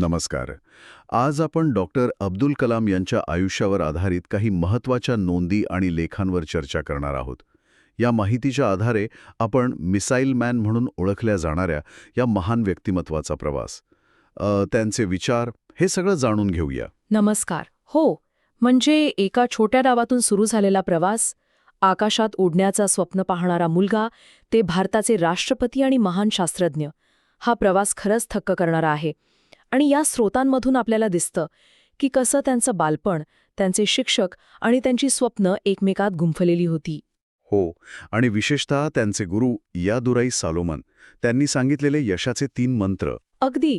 नमस्कार. आज आपण डॉक्टर अब्दुल कलाम यांच्या आयुष्यावर आधारित काही महत्त्वाच्या नोंदी आणि लेखांवर चर्चा करणार आहोत. या माहितीच्या आधारे आपण मिसाईल मॅन म्हणून ओळखल्या जाणाऱ्या या महान व्यक्तिमत्वाचा प्रवास. त्यांचे विचार हे सगळं जाणून घेऊया. नमस्कार. हो म्हणजे एका छोट्या डावातून सुरू झालेला प्रवास आकाशात उडण्याचा स्वप्न पाहणारा मुलगा ते भारताचे राष्ट्रपती आणि महान शास्त्रज्ञ. हा प्रवास खरंच थक्क करणारा आहे. आणि या स्रोतांमधून आपल्याला दिसतं की कसं त्यांचं बालपण त्यांचे शिक्षक आणि त्यांची स्वप्न एकमेकात गुंफलेली होती. हो आणि विशेषतः त्यांचे गुरु यादुराई सालोमन त्यांनी सांगितलेले यशाचे तीन मंत्र. अगदी.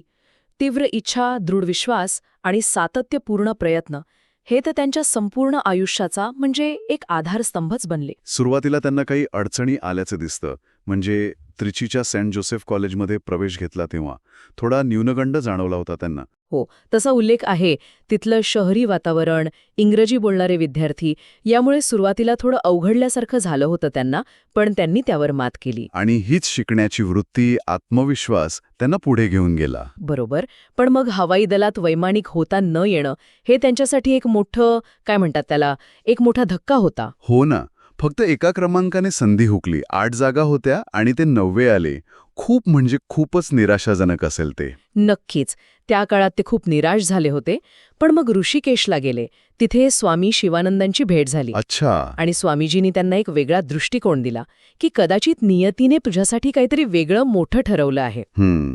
तीव्र इच्छा दृढ विश्वास आणि सातत्यपूर्ण प्रयत्न हे तर त्यांच्या संपूर्ण आयुष्याचा म्हणजे एक आधारस्तंभच बनले. सुरुवातीला त्यांना काही अडचणी आल्याचं दिसतं म्हणजे त्रिचीच्या सेंट जोसेफ कॉलेजमध्ये प्रवेश घेतला तेव्हा. थोडा न्यूनगंड जाणवला होता त्यांना. हो तसा उल्लेख आहे तिथलं शहरी वातावरण इंग्रजी बोलणारे विद्यार्थी यामुळे सुरुवातीला थोडं अवघडल्यासारखं झालं होतं त्यांना पण त्यांनी त्यावर मात केली. आणि हीच शिकण्याची वृत्ती आत्मविश्वास त्यांना पुढे घेऊन गेला. बरोबर पण मग हवाई दलात वैमानिक होता न येणं हे त्यांच्यासाठी एक मोठं काय म्हणतात त्याला एक मोठा धक्का होता. हो ना. फक्त एका क्रमांकाने संधी हुकली. आठ जागा होत्या आणि ते नववे आले. खूप म्हणजे खूपच निराशाजनक असेल ते. नक्कीच. त्या काळात ते खूप निराश झाले होते पण मग ऋषिकेशला गेले. तिथे स्वामी शिवानंदांची भेट झाली. अच्छा. आणि स्वामीजींनी त्यांना एक वेगळा दृष्टिकोन दिला की कदाचित नियतीने तुझ्यासाठी काहीतरी वेगळं मोठं ठरवलं आहे.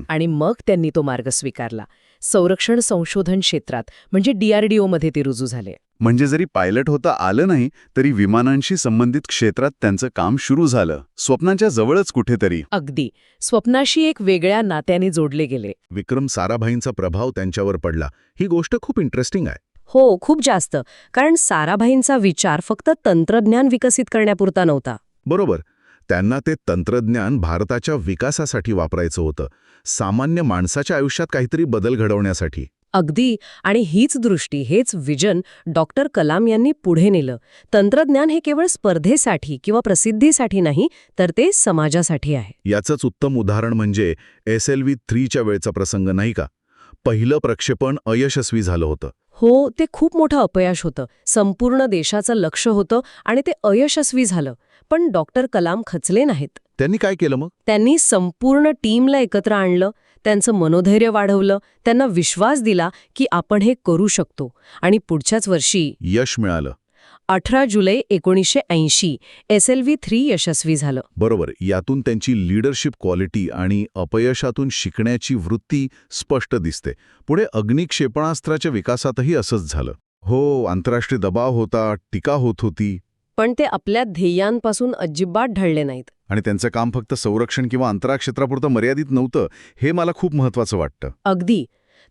आणि मग त्यांनी तो मार्ग स्वीकारला. संरक्षण संशोधन क्षेत्रात म्हणजे डीआरडीओमध्ये ते रुजू झाले. म्हणजे जरी पायलट होता आलं नाही तरी विमानांशी संबंधित क्षेत्रात त्यांचं काम सुरू झालं. स्वप्नांच्या जवळच कुठेतरी. अगदी. स्वप्नाशी एक वेगळ्या नात्याने जोडले गेले. विक्रम साराभाईंचा प्रभाव त्यांच्यावर पडला. ही गोष्ट खूप इंटरेस्टिंग आहे. हो खूप जास्त. कारण साराभाईंचा विचार फक्त तंत्रज्ञान विकसित करण्यापुरता नव्हता. बरोबर. त्यांना ते तंत्रज्ञान भारताच्या विकासासाठी वापरायचं होतं सामान्य माणसाच्या आयुष्यात काहीतरी बदल घडवण्यासाठी. अगदी. आणि हीच दृष्टी हेच विजन डॉक्टर कलाम यांनी पुढे नेलं. तंत्रज्ञान हे केवळ स्पर्धेसाठी किंवा प्रसिद्धीसाठी नाही तर ते समाजासाठी आहे. याचंच उत्तम उदाहरण म्हणजे एस एल व्ही थ्रीच्या वेळचा प्रसंग नाही का? पहिलं प्रक्षेपण अयशस्वी झालं होतं. हो ते खूप मोठं अपयश होतं. संपूर्ण देशाचं लक्ष होतं आणि ते अयशस्वी झालं. पण डॉक्टर कलाम खचले नाहीत. त्यांनी काय केलं मग? त्यांनी संपूर्ण टीमला एकत्र आणलं त्यांचं मनोधैर्य वाढवलं त्यांना विश्वास दिला की आपण हे करू शकतो. आणि पुढच्याच वर्षी यश मिळालं. अठरा जुलै एकोणीसशे ऐंशी एस एल व्ही थ्री यशस्वी झालं. बरोबर यातून त्यांची लीडरशिप क्वालिटी आणि अपयशातून शिकण्याची वृत्ती स्पष्ट दिसते. पुढे अग्नी क्षेपणास्त्राच्या विकासातही असंच झालं. हो आंतरराष्ट्रीय दबाव होता टीका होत होती. पण ते आपल्या ध्येयांपासून अजिबात ढळले नाहीत. आणि त्यांचं काम फक्त संरक्षण किंवा अंतराळ क्षेत्रापुरतं मर्यादित नव्हतं हे मला खूप महत्वाचं वाटतं. अगदी.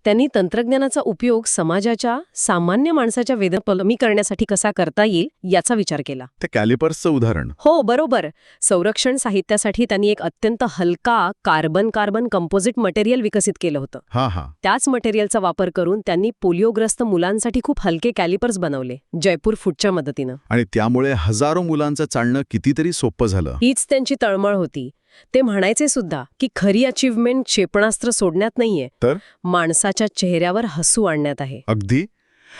त्यांनी तंत्रज्ञानाचा उपयोग समाजाच्या सामान्य माणसाच्या वेदना कमी करण्यासाठी कसा करता येईल याचा विचार केला. त्या कॅलिपर्सचं उदाहरण. हो बरोबर. संरक्षण साहित्यासाठी त्यांनी एक अत्यंत हलका कार्बन कार्बन कंपोजिट मटेरियल विकसित केलं होतं. हा हा. त्याच मटेरियलचा वापर करून त्यांनी पोलिओग्रस्त मुलांसाठी खूप हलके कॅलिपर्स बनवले जयपूर फूडच्या मदतीनं. आणि त्यामुळे हजारो मुलांचं चालणं कितीतरी सोपं झालं. हीच त्यांची तळमळ होती. ते म्हणायचे सुद्धा की खरी अचीवमेंट क्षेपणास्त्र सोडण्यात नाहीये. तर? माणसाच्या चेहऱ्यावर हसू आणण्यात आहे. अगदी?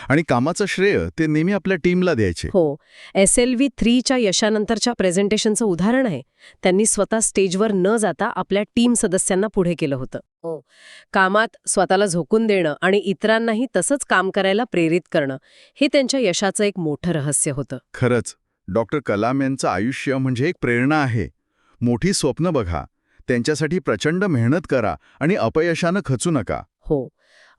आणि कामाचं श्रेय ते नेहमी आपल्या टीमला द्यायचे. हो. एस एल व्ही थ्रीच्या यशानंतरच्या प्रेझेंटेशनचं उदाहरण आहे. त्यांनी स्वतः स्टेजवर न जाता आपल्या टीम सदस्यांना पुढे केलं होतं. हो. कामात स्वतःला झोकून देणं आणि इतरांनाही तसंच काम करायला प्रेरित करणं हे त्यांच्या यशाचं एक मोठं रहस्य होतं. खरंच. डॉक्टर कलाम यांचं आयुष्य म्हणजे एक प्रेरणा आहे. मोठी स्वप्न बघा. त्यांच्यासाठी प्रचंड मेहनत करा आणि अपयशानं खचू नका. हो.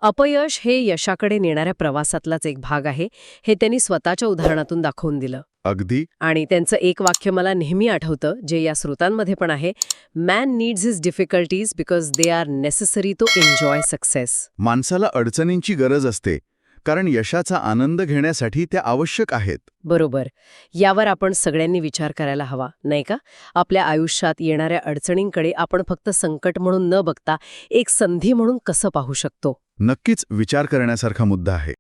अपयश हे यशाकडे नेणाऱ्या प्रवासातलाच एक भाग आहे हे त्यांनी स्वतःच्या उदाहरणातून दाखवून दिलं. अगदी. आणि त्यांचं एक वाक्य मला नेहमी आठवतं जे या स्रोतांमध्ये पण आहे man needs his difficulties because they are necessary to enjoy success माणसाला अडचणींची गरज असते. कारण यशाचा आनंद घेण्यासाठी त्या आवश्यक आहेत. बरोबर. यावर आपण सगळ्यांनी विचार करायला हवा नाही का? आपल्या आयुष्यात येणाऱ्या अडचणींकडे आपण फक्त संकट म्हणून न बघता एक संधी म्हणून कसं पाहू शकतो? नक्कीच विचार करण्यासारखा मुद्दा आहे.